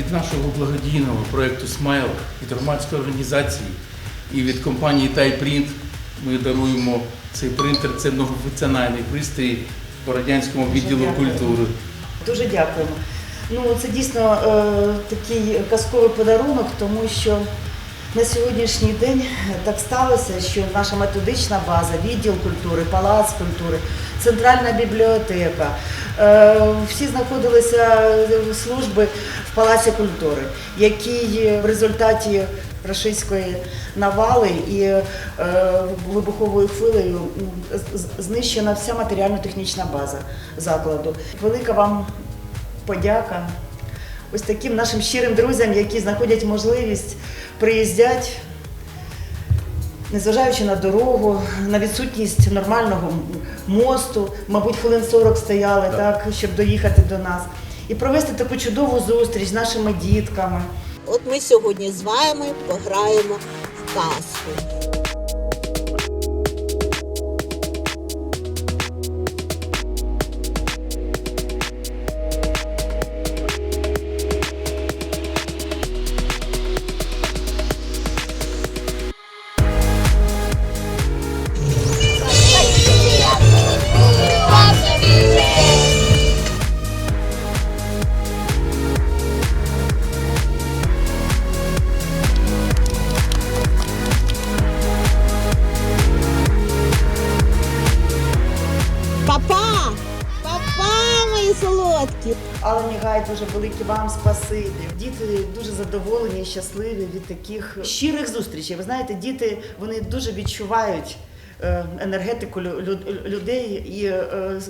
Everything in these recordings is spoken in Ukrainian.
Від нашого благодійного проєкту Смайл, від громадської організації і від компанії Тайпринт ми даруємо цей принтер. Це многофункціональний пристрій по радянському відділу культури. Дуже дякуємо. Ну, це дійсно е, такий казковий подарунок, тому що на сьогоднішній день так сталося, що наша методична база, відділ культури, палац культури, центральна бібліотека, всі знаходилися служби в палаці культури, який в результаті рашистської навали і е, вибуховою хвилею знищена вся матеріально-технічна база закладу. Велика вам подяка ось таким нашим щирим друзям, які знаходять можливість приїздять, незважаючи на дорогу, на відсутність нормального мосту, мабуть, хвилин 40 стояли, так, щоб доїхати до нас, і провести таку чудову зустріч з нашими дітками. От ми сьогодні з вами пограємо в казку. Папа, солодкі! Але Нігай, дуже велике вам спасибі. Діти дуже задоволені, щасливі від таких щирих зустрічей. Ви знаєте, діти вони дуже відчувають. е, Енергетику лю- лю- людей, е,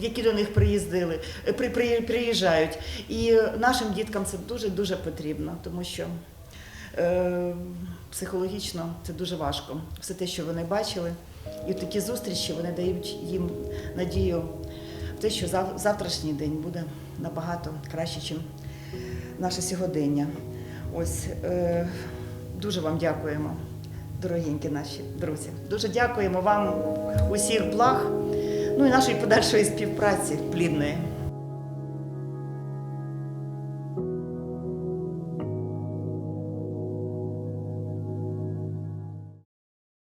які до них приїздили, е, при, при, приїжджають. І нашим діткам це дуже дуже потрібно, тому що психологічно це дуже важко. Все те, що вони бачили, і такі зустрічі вони дають їм надію те, що зав- завтрашній день буде набагато краще, ніж наше сьогодення. Ось е, дуже вам дякуємо, дорогенькі наші друзі. Дуже дякуємо вам усіх благ, ну і нашої подальшої співпраці плідної.